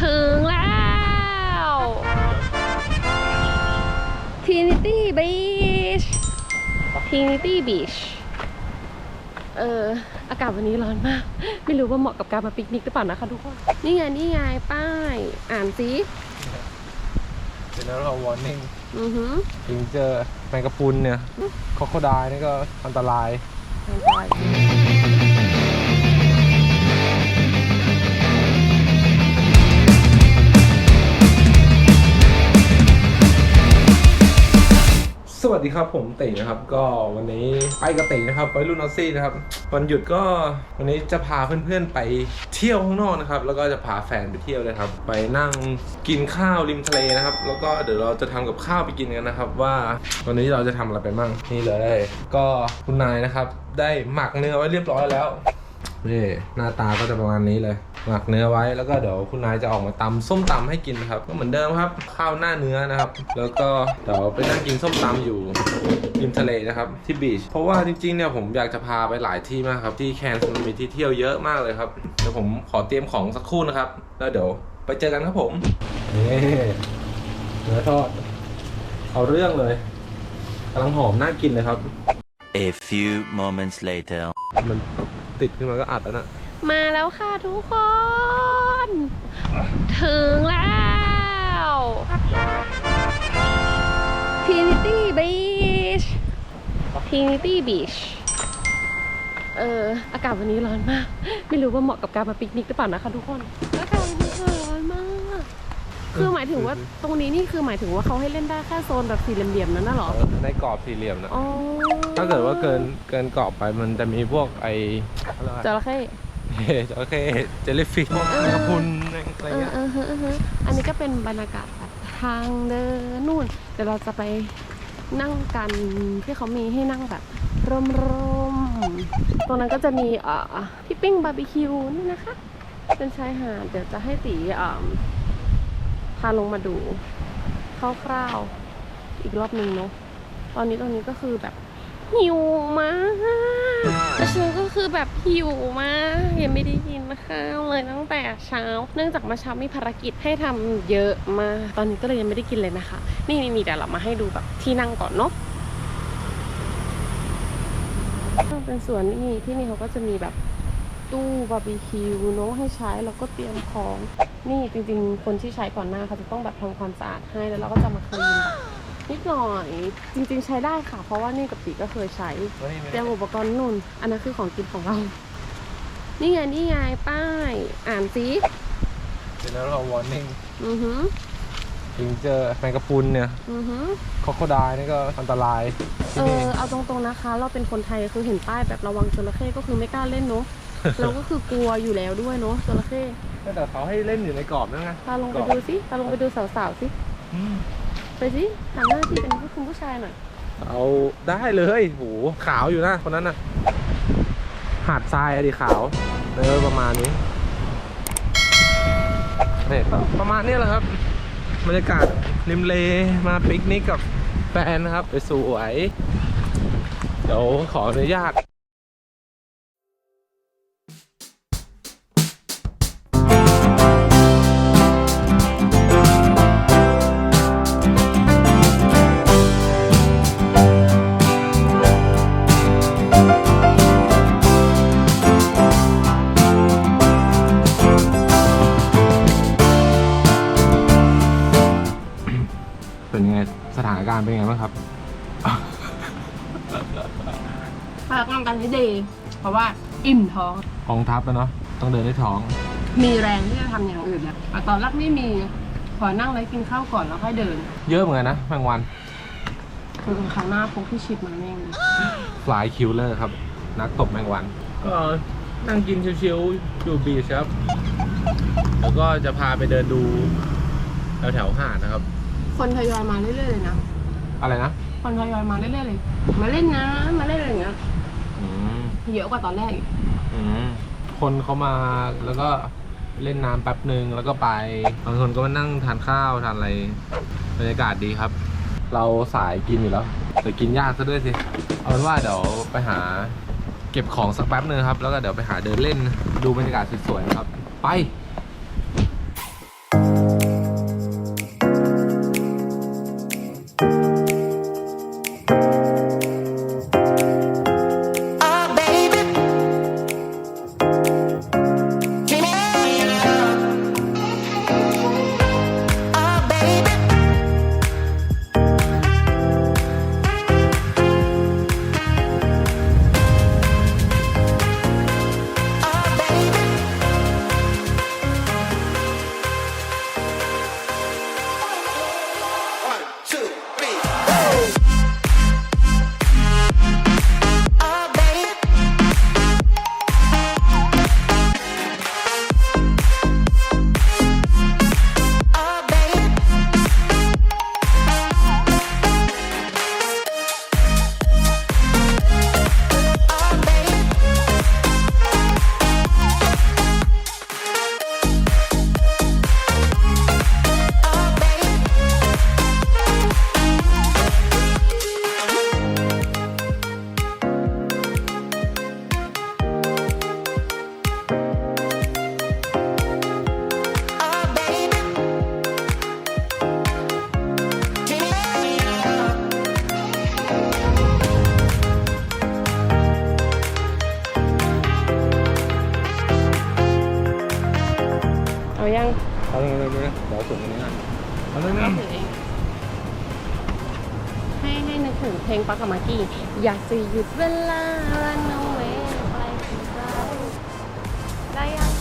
ถึงแล้ว Trinity Beach Trinity Beach เอออากาศวันนี้ร้อนมาก ไม่รู้ว่าเหมาะกับการมาปิกนิกหรือเปล่านะคะทุกคน นี่ไง นี่ไง ป้าย อ่านสิเป็นแล้วเราวอร์นิ่งอือหือถึงเจอแมงกะพรุนเนี่ย คอโคไดนี่ก็อันตราย ทางซอ วัสดีครับผมตินะครับ ก็วันนี้ไปกับตินะครับไปรุ่นออซี่นะครับวันหยุดก็วันนี้จะพาเพื่อนๆไปเที่ยวข้างนอกนะครับ แล้วก็จะพาแฟนไปเที่ยวเลยครับ ไปนั่งกินข้าวริมทะเลนะครับ แล้วก็เดี๋ยวเราจะทำกับข้าวไปกินกันนะครับ ว่าวันนี้เราจะทำอะไรไปมั่งนี่เลย ก็คุณนายนะครับ ได้หมักเนื้อไว้เรียบร้อยแล้ว นี่หน้าตาก็จะประมาณนี้เลย หมักเนื้อไว้แล้วก็เดี๋ยวคุณนายจะออกมาตำส้มตำให้กินนะครับ ก็เหมือนเดิมครับ ข้าวหน้าเนื้อนะครับ แล้วก็เดี๋ยวไปนั่งกินส้มตำอยู่ริมทะเลนะครับที่บีชเพราะว่าจริงๆเนี่ยผมอยากจะพาไปหลายที่มากครับ ที่แคนส์มันมีที่เที่ยวเยอะมากเลยครับเดี๋ยวผมขอเตรียมของสักครู่นะครับ แล้วเดี๋ยวไปเจอกันครับผมนี่เนื้อทอดเอาเรื่องเลยกำลังหอมน่ากินเลยครับ A few moments later. มัน ติดขึ้นมาก็อัดแล้วนะมาแล้วค่ะทุกคน ถึงแล้วทินิตี้บีชทินิตี้บีชเอออากาศวันนี้ร้อนมาก ไม่รู้ว่าเหมาะกับการมาปิกนิกหรือเปล่านะคะทุกคนอากาศวันนี้คือร้อนมาก คือหมายถึงว่าตรงนี้นี่คือหมายถึงว่าเขาให้เล่นได้แค่โซนแบบสี่เหลี่ยมๆนั้นน่ะเหรอในกรอบสี่เหลี่ยมนะอ๋อถ้าเกิดว่าเกินเกินกรอบไปมันจะมีพวกไออะไรวะจระเข้เฮ้จระเข้เจลลี่ฟิชพวกแมงกะพรุนอะไรเออเงี้ยเออเออเออเอออันนี้ก็เป็นบรรยากาศแบบทางเดินนู่นเดี๋ยวเราจะไปนั่งกันที่เขามีให้นั่งแบบร่มๆตรงนั้นก็จะมีเอ่อที่ปิ้งบาร์บีคิวนี่นะคะ เป็นชายหาดเดี๋ยวจะให้ตีอ่า พาลงมาดูคร่าวๆอีกรอบหนึ่งเนาะตอนนี้ตรงนี้ก็คือแบบหิวมากฉันก็คือแบบหิวมากยังไม่ได้กินข้าวเลยตั้งแต่เช้า เนื่องจากเมื่อเช้ามีภารกิจให้ทำเยอะมากตอนนี้ก็เลยยังไม่ได้กินเลยนะคะ นี่นี่นี่เดี๋ยวเรามาให้ดูแบบที่นั่งก่อนเนาะเป็นสวนนี่ที่นี่เขาก็จะมีแบบ ตู้บาร์บีคิวเนาะให้ใช้แล้วก็เตรียมของ นี่จริงๆ คนที่ใช้ก่อนหน้าเขาจะต้องแบบทำความสะอาดให้แล้วเราก็จะมาคลีนแบบนิดหน่อยจริง ๆ ใช้ได้ค่ะ เพราะว่านี่กับตีก็เคยใช้เฮ้ยไม่เตรีได้ยมอุปกรณ์นุ่น อันนั้นคือของกินของเรา นี่ไงนี่ไงป้ายอ่านสิเป็นแล้วเราวอร์นิ่งอือหือถึงเจอแมงกะพรุนเนี่ยอือหือคอโคไดนี่ก็อันตราย เออ เอาตรงๆนะคะ เราเป็นคนไทยคือเห็นป้ายแบบระวังจระเข้ก็คือไม่กล้าเล่นเนาะ เราก็คือกลัวอยู่แล้วด้วยเนาะจระเข้แต่เขาให้เล่นอยู่ในกรอบนั่นไงพาลงไปดูสิพาลงไปดูสาวๆสิอืมไปสิหันหน้าที่เป็นผู้คุณผู้ชายหน่อยเอาได้เลยโหขาวอยู่นะคนนั้นน่ะ หาดทรายอะดิขาวเออประมาณนี้เนี่ยก็ประมาณนี้แหละครับบรรยากาศริมเลมาปิกนิกกับแฟนนะครับ ไปสวยเดี๋ยวขออนุญาต บ้างครับพาร่างกายให้ดีเพราะว่าอิ่มท้อง กองทัพแล้วเนาะต้องเดินด้วยท้อง มีแรงที่จะทำอย่างอื่นนะแต่ตอนแรกไม่มีขอนั่งแล้วกินข้าวก่อนแล้วค่อยเดินเยอะเหมือนกันนะแมงวันคือครั้งหน้าพกที่ชิดมาแม่งฟลายคิลเลอร์ครับ นักตบแมงวัน ก็นั่งกินชิวๆอยู่บีชครับ แล้วก็จะพาไปเดินดูแถวแถวๆหาดนะครับ คนทยอยมาเรื่อยๆเลยนะ อะไรนะคนทยอยมาเรื่อยๆเลย มาเล่นนะ มาเล่นอะไรอย่างเงี้ย อืมเยอะกว่าตอนแรกอีกอืมคนเขามาแล้วก็เล่นน้ำแป๊บหนึ่งแล้วก็ไปบางคนก็มานั่งทานข้าวทานอะไรบรรยากาศดีครับ เราสายกินอยู่แล้วแต่กินยากซะด้วยสิเอาเป็นว่าเดี๋ยวไปหาเก็บของสักแป๊บหนึงครับ แล้วก็เดี๋ยวไปหาเดินเล่นดูบรรยากาศสวยๆนะครับ ไป เอาเร็วๆๆเดี๋ยวส่งตรงนี้ก่อนเอาเร็วก็ถือเองให้ให้นึกถึงเพลงปักกับมากี้อยากจะหยุดเวลา run away ไปถึงเราได้ยัง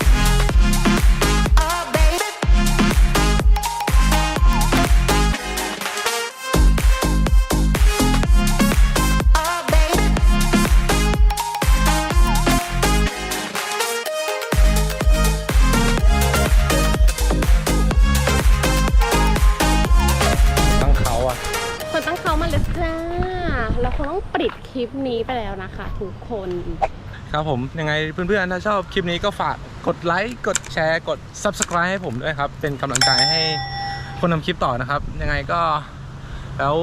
ปิดคลิปนี้ไปแล้วนะคะ ทุกคน ครับผมยังไงเพื่อนๆถ้าชอบคลิปนี้ก็ฝากกดไลค์กดแชร์กด Subscribe ให้ผมด้วยครับ เป็นกำลังใจให้คนทำคลิปต่อนะครับ ยังไงก็แล้ว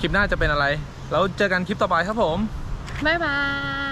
คลิปหน้าจะเป็นอะไร แล้วเจอกันคลิปต่อไปครับผม บ๊ายบาย